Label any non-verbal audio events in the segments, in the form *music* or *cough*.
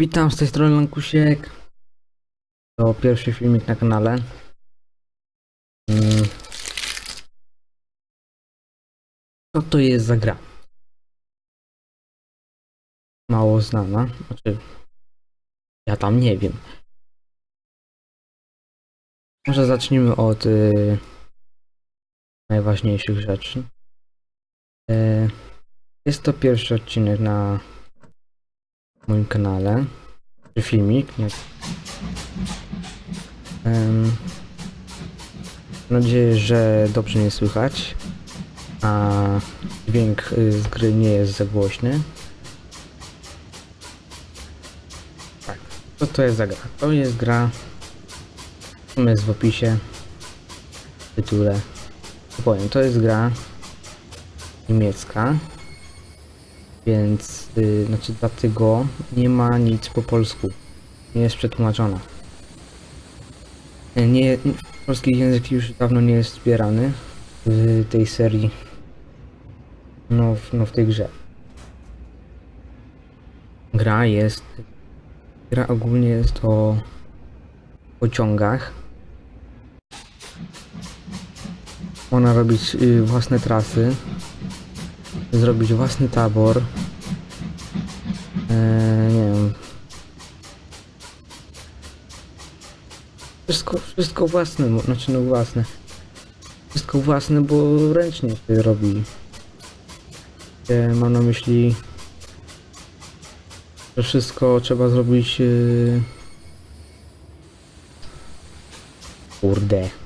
Witam z tej strony Lankusiek. To pierwszy filmik na kanale. Mm. Co to jest za gra? Mało znana. Znaczy, ja tam nie wiem. Może zacznijmy od y, najważniejszych rzeczy. Y, jest to pierwszy odcinek na moim kanale. Czy filmik, nie. Em, mam nadzieję, że dobrze mnie słychać. A dźwięk y, z gry nie jest za głośny. Tak. Co to jest za gra? To jest gra. Tam jest w opisie. W tytule. Powiem, to jest gra niemiecka. Więc, y, znaczy dlatego nie ma nic po polsku. Nie jest przetłumaczona. Y, Nie, polski język już dawno nie jest wspierany w tej serii. No, w, no w tej grze. Gra jest. Gra ogólnie jest o pociągach. Można robić y, własne trasy zrobić własny tabor. Eee, nie wiem. Wszystko, wszystko własne, znaczy no własne. Wszystko własne, bo ręcznie się robi. E, mam na myśli, że wszystko trzeba zrobić. Yy... Kurde.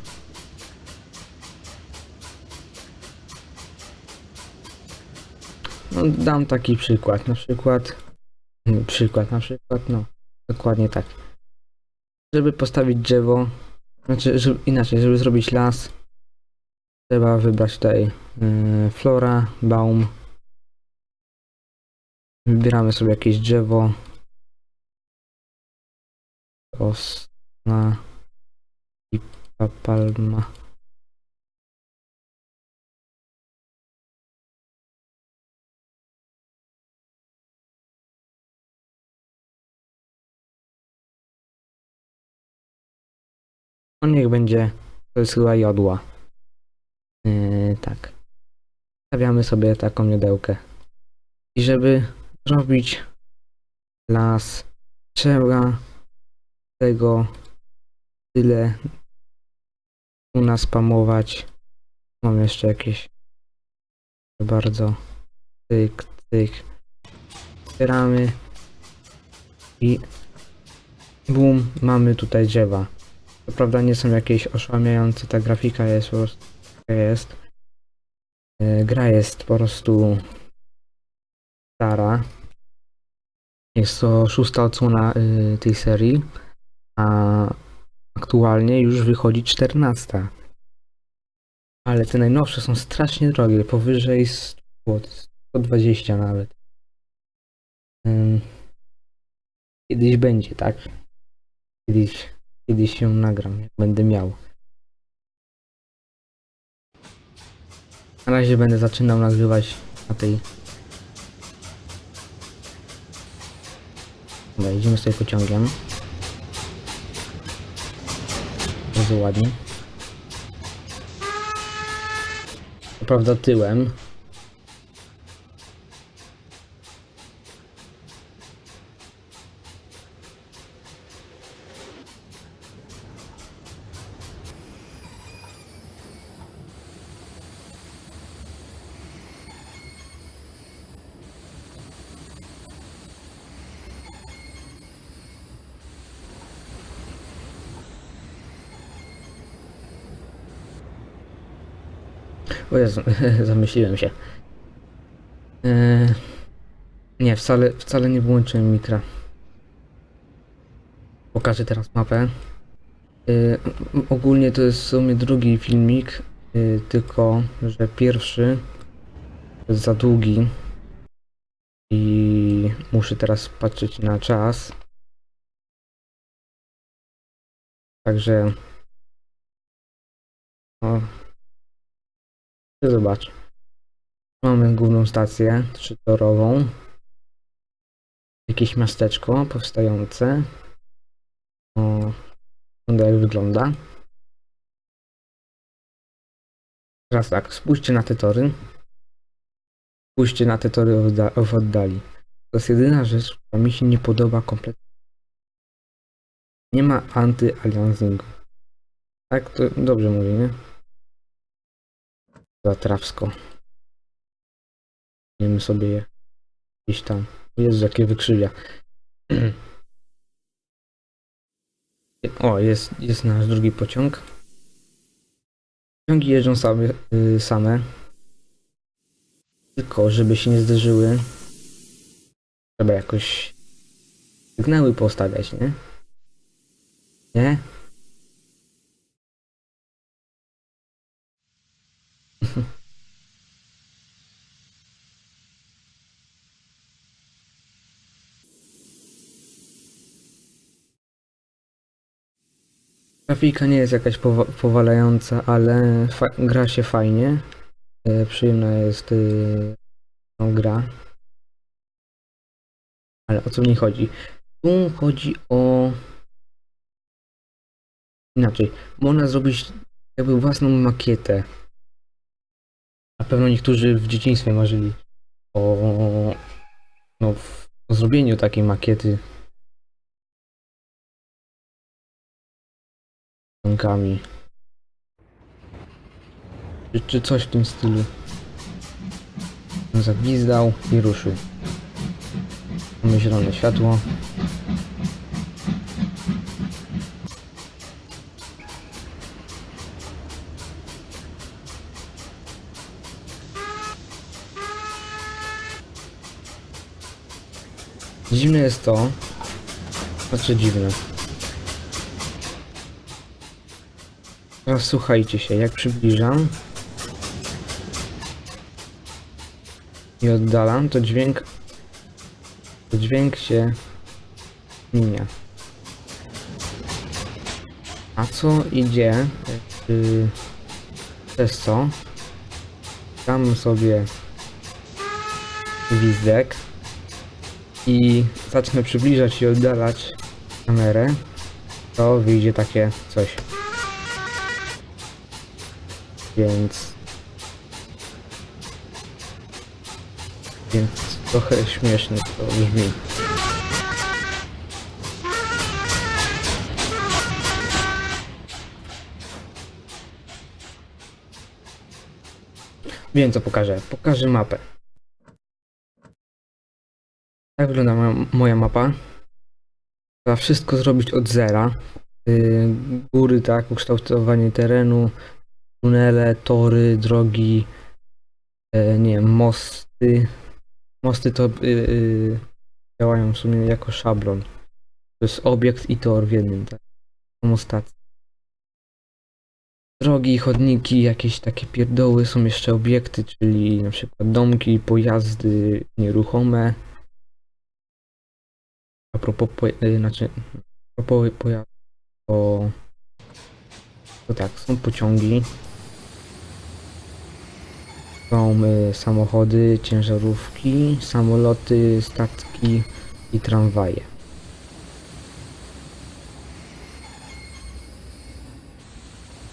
No, dam taki przykład. Na przykład. nie, Przykład, na przykład, no. Dokładnie tak. Żeby postawić drzewo, znaczy żeby, inaczej, żeby zrobić las, trzeba wybrać tutaj yy, flora, baum. Wybieramy sobie jakieś drzewo. Osna i palma. No niech będzie, to jest chyba jodła. Yy, tak. Stawiamy sobie taką miodełkę. I żeby zrobić las, trzeba tego tyle u nas spamować. Mam jeszcze jakieś bardzo tyk, tyk. Zbieramy i bum, mamy tutaj drzewa. Co prawda nie są jakieś oszałamiające, ta grafika jest po prostu jest. E, Gra jest po prostu stara. Jest to szósta odsłona y, tej serii, a aktualnie już wychodzi czternasta. Ale te najnowsze są strasznie drogie, powyżej 100, 120 nawet. Kiedyś będzie, tak? Kiedyś Kiedyś się nagram, jak będę miał. Na razie będę zaczynał nagrywać na tej. Dobra, idziemy sobie pociągiem. Bardzo ładnie. Prawda tyłem. O Jezu, *laughs* zamyśliłem się. Eee, nie, wcale, wcale nie wyłączyłem mikra. Pokażę teraz mapę. Eee, ogólnie to jest w sumie drugi filmik, eee, tylko że pierwszy jest za długi i muszę teraz patrzeć na czas. Także o, Zobacz. Mamy główną stację trzytorową. jakieś miasteczko powstające. O, wygląda jak wygląda. Teraz tak, spójrzcie na te tory. Spójrzcie na te tory w odda- w oddali. To jest jedyna rzecz, która mi się nie podoba kompletnie. Nie ma anty-aliansingu. Tak, to dobrze mówię, nie? Zatrawsko. Wiemy sobie je gdzieś tam. Jezu, jakie wykrzywia. *clears throat* O, jest, jest nasz drugi pociąg. Pociągi jeżdżą sobie, y, same. Tylko, żeby się nie zderzyły, trzeba jakoś sygnały postawiać, nie? Nie? Grafika nie jest jakaś powa- powalająca, ale gra się fajnie. E, przyjemna jest y, no, gra. Ale o co mi chodzi? Tu chodzi o... Inaczej. Można zrobić jakby własną makietę. Na pewno niektórzy w dzieciństwie marzyli o, no, o zrobieniu takiej makiety rękami. Czy, czy coś w tym stylu. Zagwizdał i ruszył. Mamy zielone światło. Dziwne jest to, znaczy dziwne. Teraz słuchajcie się, jak przybliżam i oddalam, to dźwięk to dźwięk się zmienia. A co idzie yy, przez co dam sobie gwizdek i zacznę przybliżać i oddalać kamerę, to wyjdzie takie coś. Więc... Więc trochę śmiesznie to brzmi. Wiem co pokażę. Pokażę mapę. Tak wygląda moja, moja mapa. Trzeba wszystko zrobić od zera. Yy, góry, tak, ukształtowanie terenu, tunele, tory, drogi, e, nie wiem, mosty. Mosty to y, y, działają w sumie jako szablon. To jest obiekt i tor w jednym, tak? Samostacja. Drogi, chodniki, jakieś takie pierdoły są jeszcze obiekty, czyli na przykład domki, pojazdy nieruchome. Propos, po, y, znaczy, propos pojazdów, to, to tak, są pociągi, są y, samochody, ciężarówki, samoloty, statki i tramwaje.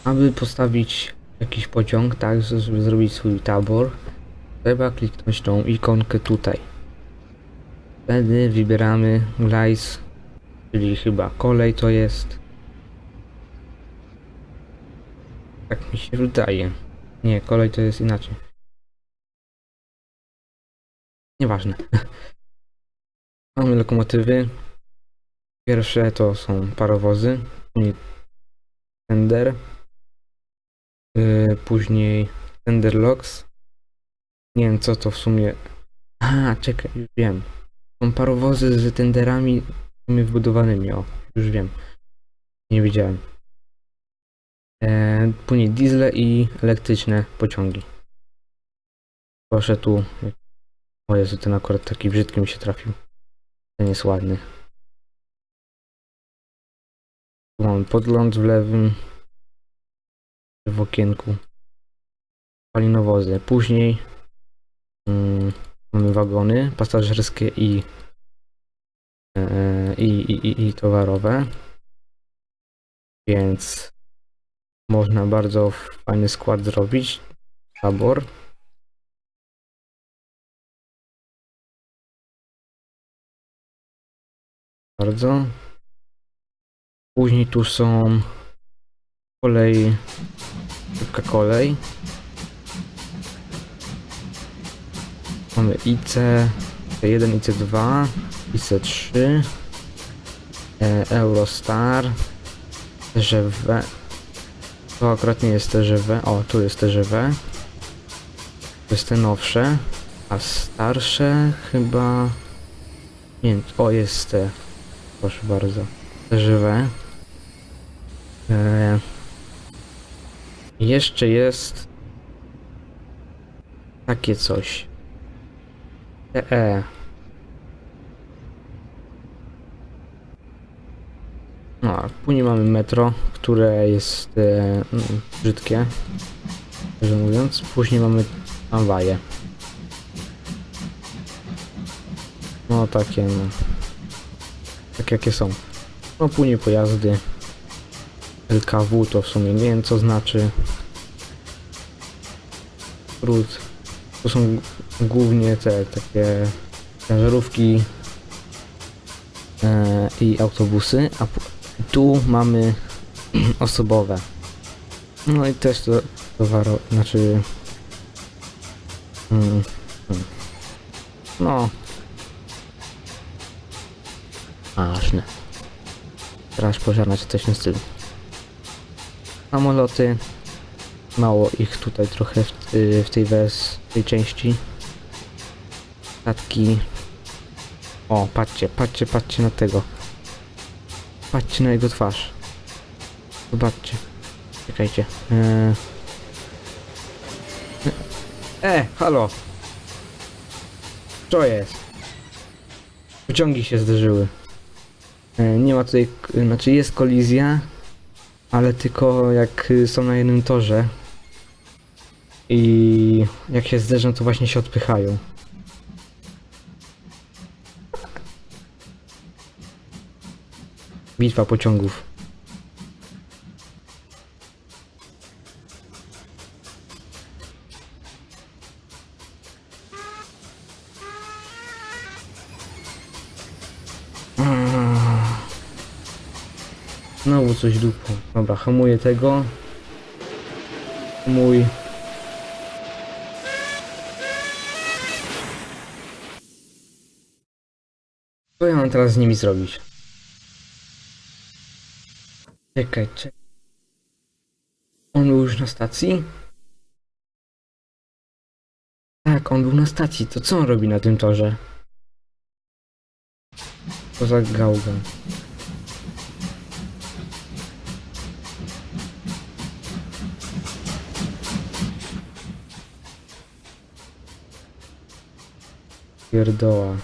Aby postawić jakiś pociąg, tak, żeby zrobić swój tabor, trzeba kliknąć tą ikonkę tutaj. Wtedy wybieramy Gleis, czyli chyba kolej to jest. Tak mi się wydaje. Nie, kolej to jest inaczej. Nieważne. *laughs* Mamy lokomotywy. Pierwsze to są parowozy, tender, yy, później tenderlocks. Nie wiem co to w sumie. A, czekaj, już wiem. Są parowozy z tenderami wbudowanymi, o, już wiem. Nie wiedziałem. E, później diesle i elektryczne pociągi. Proszę tu. O Jezu, ten akurat taki brzydki mi się trafił. Ten jest ładny. Tu mamy podgląd w lewym. W okienku. Palinowozy. Później mm, wagony pasażerskie i e, i, i, i, i towarowe. Więc można bardzo fajny skład zrobić. Tabor. Bardzo. Później tu są kolej, szybka kolej. Mamy IC, IC1, IC2, IC3, e, Eurostar, TGV. To akurat nie jest TGV, o tu jest TGV. To jest te nowsze, a starsze chyba... Nie o jest te, proszę bardzo, TGV. E, jeszcze jest takie coś. TE. No, a później mamy metro, które jest e, mm, brzydkie, szczerze mówiąc. Później mamy tramwaje. No takie, no. Tak jakie są. No później pojazdy. LKW to w sumie nie wiem co znaczy. Skrót. To są głównie te takie ciężarówki e, i autobusy, a tu mamy *clears throat* osobowe. No i też to towaro, znaczy mm, mm. no ważne. Straż pożarna czy coś w tym stylu. Samoloty. Mało ich tutaj trochę w, y, w tej wers, tej części. Statki. O, patrzcie, patrzcie, patrzcie na tego. Patrzcie na jego twarz. Zobaczcie. Czekajcie. E, e halo. Co jest? Pociągi się zderzyły. E, nie ma tutaj, znaczy jest kolizja, ale tylko jak y, są na jednym torze i jak się zderzą, to właśnie się odpychają. Bitwa pociągów. Znowu coś dupą. Dobra, hamuję tego. Mój. Co ja mam teraz z nimi zrobić? Czekaj, czekaj. On był już na stacji? Tak, on był na stacji. To co on robi na tym torze? Co za gałgan. Pierdoła.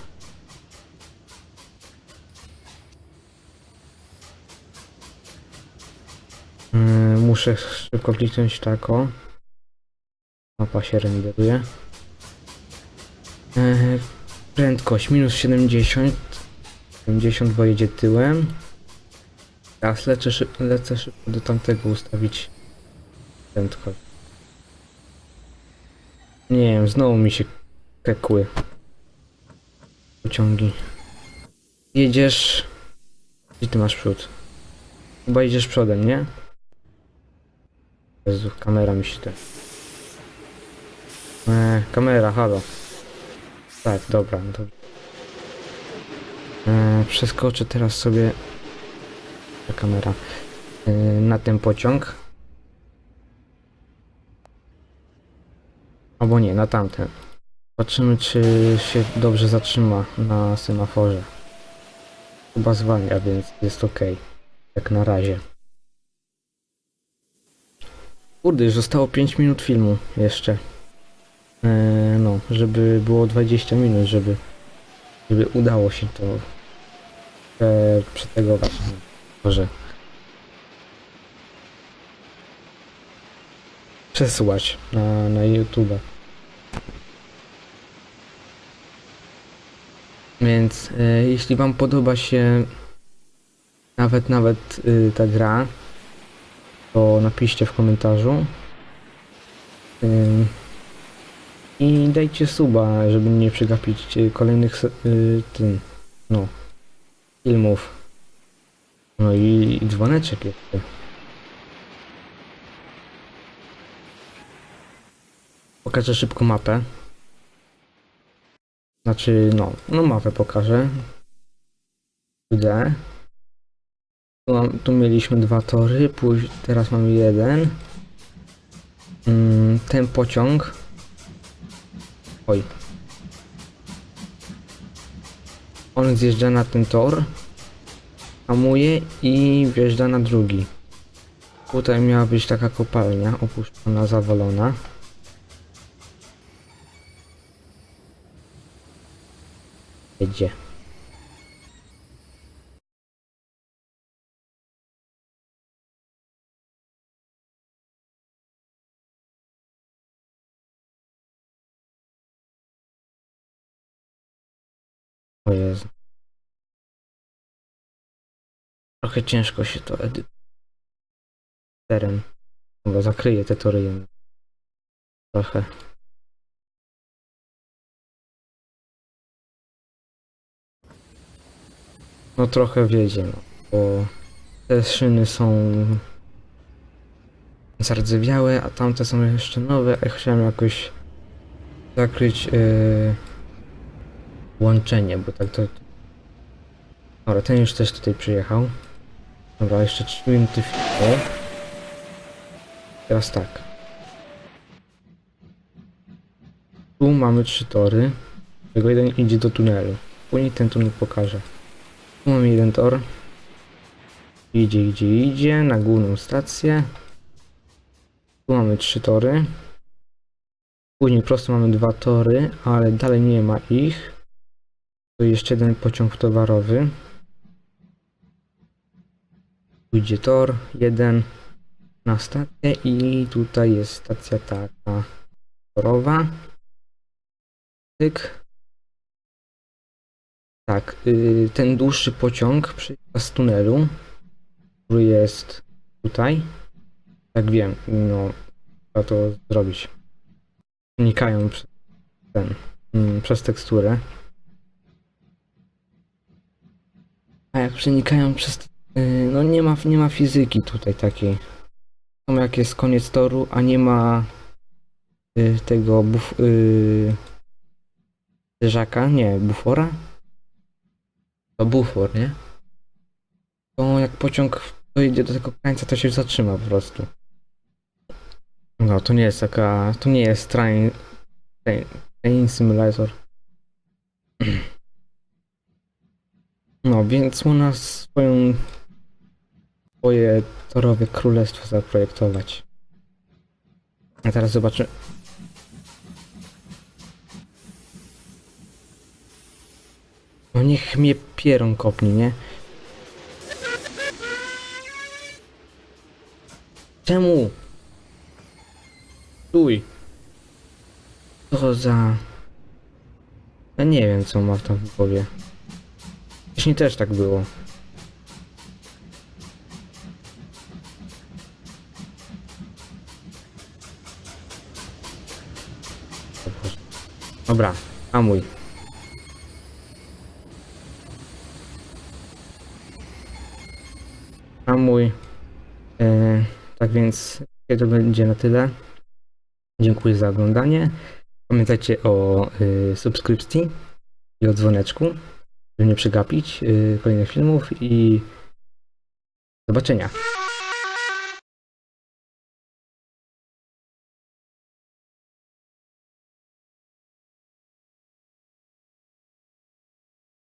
Yy, muszę szybko kliknąć tako. Mapa się renderuje. Yy, prędkość minus 70. 70 bo jedzie tyłem. Teraz lecę, lecę szybko do tamtego ustawić prędkość. Nie wiem, znowu mi się kekły pociągi. Jedziesz. Gdzie ty masz przód? Chyba jedziesz przodem, nie? Jezu, kamera mi się te. Eee, kamera, halo. Tak, dobra, dobra. Eee, przeskoczę teraz sobie. Ta kamera. Eee, na ten pociąg. Albo nie, na tamten. Zobaczymy, czy się dobrze zatrzyma na semaforze. Chyba zwalnia, więc jest ok. Jak na razie. Kurde, już zostało 5 minut filmu jeszcze. Eee, no, żeby było 20 minut, żeby, żeby udało się to e, przetegować. Może. Przesyłać na, na YouTube. Więc e, jeśli wam podoba się nawet nawet y, ta gra, to napiszcie w komentarzu. I dajcie suba, żeby nie przegapić y, kolejnych y, no, filmów. No i, dzwoneczek jeszcze. Pokażę szybko mapę. Znaczy, no, no mapę pokażę. 2D. Tu, mam, tu mieliśmy dwa tory, później teraz mamy jeden. Mm, ten pociąg. Oj. On zjeżdża na ten tor. Hamuje i wjeżdża na drugi. Tutaj miała być taka kopalnia opuszczona, zawalona. Jedzie. Trochę ciężko się to edytuje. Teren. Bo zakryję te tory. Trochę. No trochę wiedzie, no. Bo te szyny są zardzewiałe, a tamte są jeszcze nowe, a chciałem jakoś zakryć yy, łączenie, bo tak to... Dobra, ten już też tutaj przyjechał. Dobra, jeszcze 3 minuty filmu. Teraz tak. Tu mamy trzy tory, z czego jeden idzie do tunelu. Później ten tunel pokażę. Tu mamy jeden tor. Idzie, idzie, idzie na główną stację. Tu mamy trzy tory. Później prosto mamy dwa tory, ale dalej nie ma ich. Tu jeszcze jeden pociąg towarowy. Tu idzie tor, jeden na stację i tutaj jest stacja taka torowa. Tyk. Tak, y, ten dłuższy pociąg przyjeżdża z tunelu, który jest tutaj. Tak wiem, no, trzeba to zrobić. Przenikają przez ten, mm, przez teksturę. A jak przenikają przez, no nie ma, nie ma fizyki tutaj takiej. Są jak jest koniec toru, a nie ma y, tego buf, y, zderzaka, nie, bufora? To bufor, nie? To jak pociąg dojdzie do tego krańca, to się zatrzyma po prostu. No, to nie jest taka, to nie jest train, train, train simulator. *clears throat* No, więc u nas swoją, swoje torowe królestwo zaprojektować. A teraz zobaczę. No niech mnie pieron kopnie, nie? Czemu? Stój. Co za... Ja nie wiem, co ma tam w głowie. Wcześniej też tak było. O Boże. Dobra, hamuj. Hamuj. E, tak więc to będzie na tyle. Dziękuję za oglądanie. Pamiętajcie o y, subskrypcji i o dzwoneczku, żeby nie przegapić y, kolejnych filmów i do zobaczenia.